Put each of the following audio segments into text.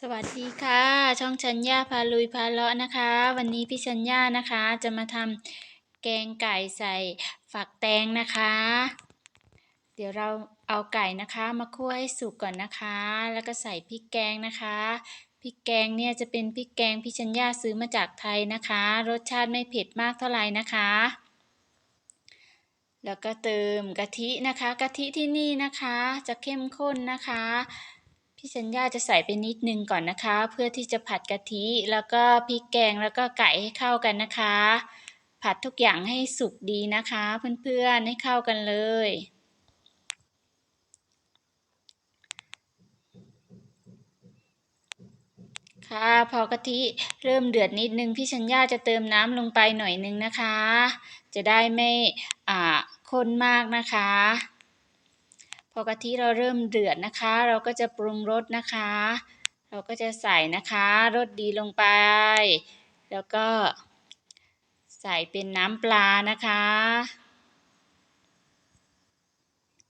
สวัสดีค่ะ ช่องชัญญาพาลุยพาเลาะนะคะ วันนี้พี่ชัญญานะคะจะมาทำแกงไก่ใส่ฝักแตงนะคะ เดี๋ยวเราเอาไก่นะคะมาคั่วให้สุกก่อนนะคะ แล้วก็ใส่พริกแกงนะคะพริกแกงเนี่ยจะเป็นพริกแกงพี่ชัญญาซื้อมาจากไทยนะคะ รสชาติไม่เผ็ดมากเท่าไหร่นะคะแล้วก็เติมกะทินะคะ กะทิที่นี่นะคะ จะเข้มข้นนะคะ พี่ชัญญาจะใส่ไปนิดนึงก่อนนะคะ เพื่อที่จะผัดกะทิแล้วก็พริกแกงแล้วก็ไก่ให้เข้ากันนะคะ ผัดทุกอย่างให้สุกดีนะคะ เพื่อนๆให้เข้ากันเลยค่ะพอกะทิเริ่มเดือดนิดนึงพี่ชัญญาจะเติมน้ำลงไปหน่อยนึงนะคะ จะได้ไม่อ่าข้นมากนะคะ พอกะทิเราเริ่มเดือดนะคะ เราก็จะปรุงรสนะคะ เราก็จะใส่นะคะรสดีลงไป แล้วก็ใส่เป็นน้ำปลานะคะ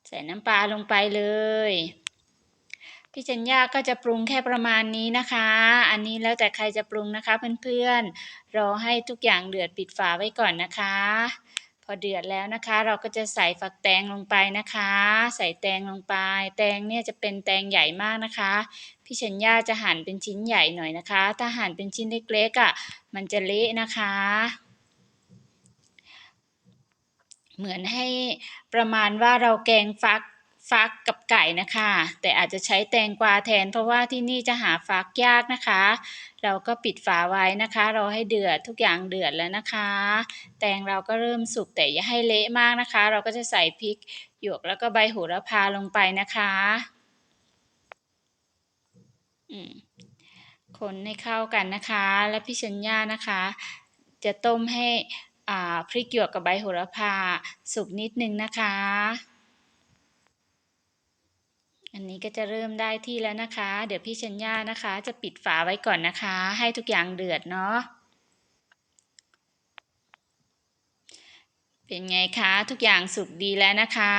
ใส่น้ำปลาลงไปเลยพี่จัญญาก็จะปรุงแค่ประมาณนี้นะคะ อันนี้แล้วแต่ใครจะปรุงนะคะเพื่อนๆ รอให้ทุกอย่างเดือดปิดฝาไว้ก่อนนะคะ พอเดือดแล้วนะคะ เราก็จะใส่ฝักแตงลงไปนะคะ ใส่แตงลงไป แตงเนี่ยจะเป็นแตงใหญ่มากนะคะพี่ชัญญาจะหั่นเป็นชิ้นใหญ่หน่อยนะคะ ถ้าหั่นเป็นชิ้นเล็กๆอะมันจะเละนะคะ เหมือนให้ประมาณว่าเราแกงฟัก ฟักกับไก่นะคะ แต่อาจจะใช้แตงกวาแทน เพราะว่าที่นี่จะหาฟักยากนะคะ เราก็ปิดฝาไว้นะคะราให้เดือดทุกอย่างเดือดแล้วนะคะ แตงเราก็เริ่มสุกแต่อย่าให้เละมากนะคะ เราก็จะใส่พริกหยวกแล้วก็ใบโหระพาลงไปนะคะคนให้เข้ากันนะคะ และพี่ชัญญานะคะ จะต้มให้พริกหยวกกับใบโหระพาสุกนิดนึงนะคะ อันนี้ก็จะเริ่มได้ที่แล้วนะคะ เดี๋ยวพี่ชัญญานะคะ จะปิดฝาไว้ก่อนนะคะ ให้ทุกอย่างเดือดเนาะเป็นไงคะ ทุกอย่างสุกดีแล้วนะคะ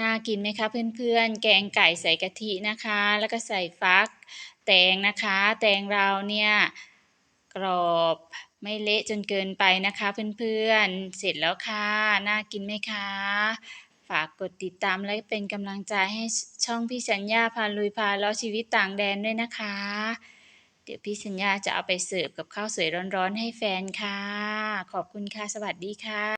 น่ากินไหมคะเพื่อนๆ แกงไก่ใส่กะทินะคะ แล้วก็ใส่ฟัก แตงนะคะ แตงเราเนี่ยกรอบไม่เละจนเกินไปนะคะเพื่อนๆ เสร็จแล้วค่ะ น่ากินไหมคะ ฝากกดติดตามและเป็นกำลังใจให้ช่องพี่สัญญาพาลุยพาล้อชีวิตต่างแดนด้วยนะคะ เดี๋ยวพี่สัญญาจะเอาไปเสิร์ฟกับข้าวสวยร้อนๆให้แฟนค่ะ ขอบคุณค่ะ สวัสดีค่ะ